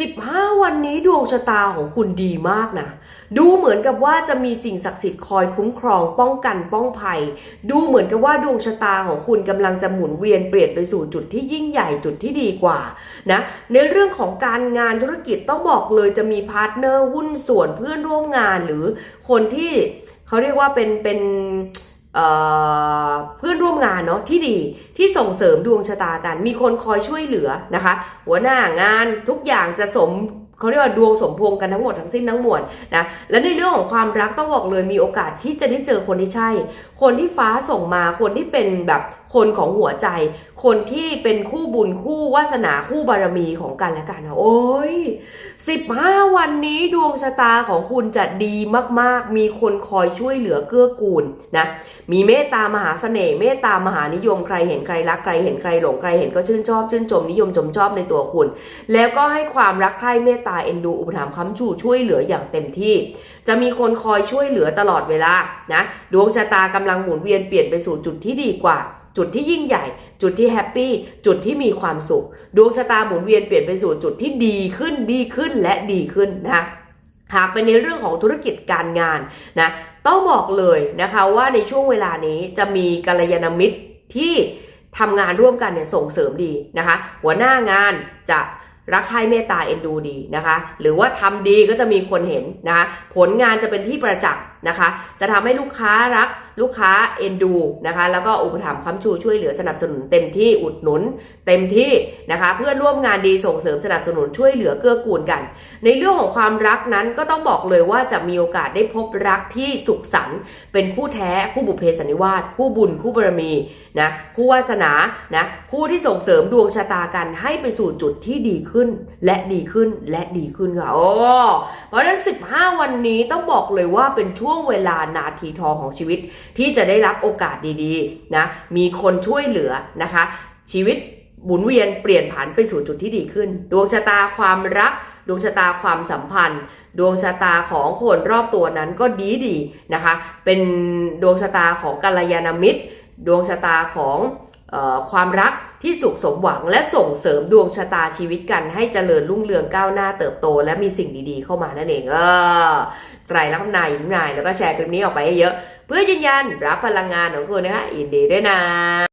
15 วันนี้ดวงชะตาของคุณดีมากนะ ดูเหมือนกับว่าจะมีสิ่งศักดิ์สิทธิ์คอยคุ้มครองป้องกันป้องภัย ดูเหมือนกับว่าดวงชะตาของคุณกำลังจะหมุนเวียนเปลี่ยนไปสู่จุดที่ยิ่งใหญ่จุดที่ดีกว่านะในเรื่องของการงานธุรกิจต้องบอกเลยจะมีพาร์ทเนอร์หุ้นส่วนเพื่อนร่วมงานหรือคนที่เขาเรียกว่าเป็นเป็นเเพื่อนร่วมงานเนาะที่ดีที่ส่งเสริมดวงชะตากัน มีคนคอยช่วยเหลือนะคะ หัวหน้างานทุกอย่างจะสม เขาเรียกว่าดวงสมพงษ์กันทั้งหมดทั้งสิ้นทั้งมวลนะและในเรื่องของความรักต้องบอกเลยมีโอกาสที่จะได้เจอคนที่ใช่ คนที่ฟ้าส่งมาคนที่เป็นแบบคนของหัวใจ คนที่เป็นคู่บุญคู่วาสนาคู่บารมีของกันและกันนะโอ้ย15วันนี้ดวงชะตาของคุณจะดีมากๆ มีคนคอยช่วยเหลือเกื้อกูลนะมีเมตตามหาเสน่ห์เมตตามหานิยมใครเห็นใครรักใครเห็นใครหลงใครเห็นก็ชื่นชอบชื่นชมนิยมชมชอบในตัวคุณ แล้วก็ให้ความรักใคร่เมตตาเอ็นดูอุปถัมภ์ค้ำชูช่วยเหลืออย่างเต็มที่ จะมีคนคอยช่วยเหลือตลอดเวลานะดวงชะตากำลังหมุนเวียนเปลี่ยนไปสู่จุดที่ดีกว่าจุดที่ยิ่งใหญ่ จุดที่แฮปปี้ จุดที่มีความสุข ดวงชะตาหมุนเวียนเปลี่ยนไปสู่จุดที่ดีขึ้น ดีขึ้น และดีขึ้นนะคะหากเป็นในเรื่องของธุรกิจการงานนะ ต้องบอกเลยนะคะว่าในช่วงเวลานี้จะมีกัลยาณมิตรที่ทำงานร่วมกันเนี่ยส่งเสริมดีนะคะ หัวหน้างานจะ รักใคร่เมตตาเอ็นดูดีนะคะ หรือว่าทำดีก็จะมีคนเห็นนะคะผลงานจะเป็นที่ประจักษ์ นะคะ จะทำให้ลูกค้ารักลูกค้าเอ็นดูนะคะ แล้วก็อุปถัมภ์ค้ำชูช่วยเหลือสนับสนุนเต็มที่อุดหนุน เต็มที่นะคะ เพื่อนร่วมงานดีส่งเสริมสนับสนุนช่วยเหลือเกื้อกูลกัน ในเรื่องของความรักนั้นก็ต้องบอกเลยว่าจะมีโอกาสได้พบรักที่สุขสันต์เป็นคู่แท้คู่บุพเพสันนิวาสคู่บุญคู่บารมีนะคู่วาสนานะคู่ที่ส่งเสริมดวงชะตากันให้ไปสู่จุดที่ดีขึ้น และดีขึ้นและดีขึ้นค่ะโอ้เพราะฉะนั้น 15 วันนี้ต้องบอกเลยว่าเป็นช่วงเวลานาทีทองของชีวิต ที่จะได้รับโอกาสดีๆนะมีคนช่วยเหลือนะคะ ชีวิตหมุนเวียนเปลี่ยนผันไปสู่จุดที่ดีขึ้น ดวงชะตาความรัก ดวงชะตาความสัมพันธ์ ดวงชะตาของคนรอบตัวนั้นก็ดีดีนะคะ เป็นดวงชะตาของกัลยาณมิตร ดวงชะตาของ ความรักที่สุขสมหวังและส่งเสริมดวงชะตาชีวิตกันให้เจริญรุ่งเรืองก้าวหน้าเติบโต และมีสิ่งดีๆ เข้ามานั่นเองเออไตรลักษณ์นายยิ้มนายแล้วก็แชร์คลิปนี้ออกไปให้เยอะ เพื่อยืนยันรับพลังงานของคุณนะคะยินดีด้วยนะ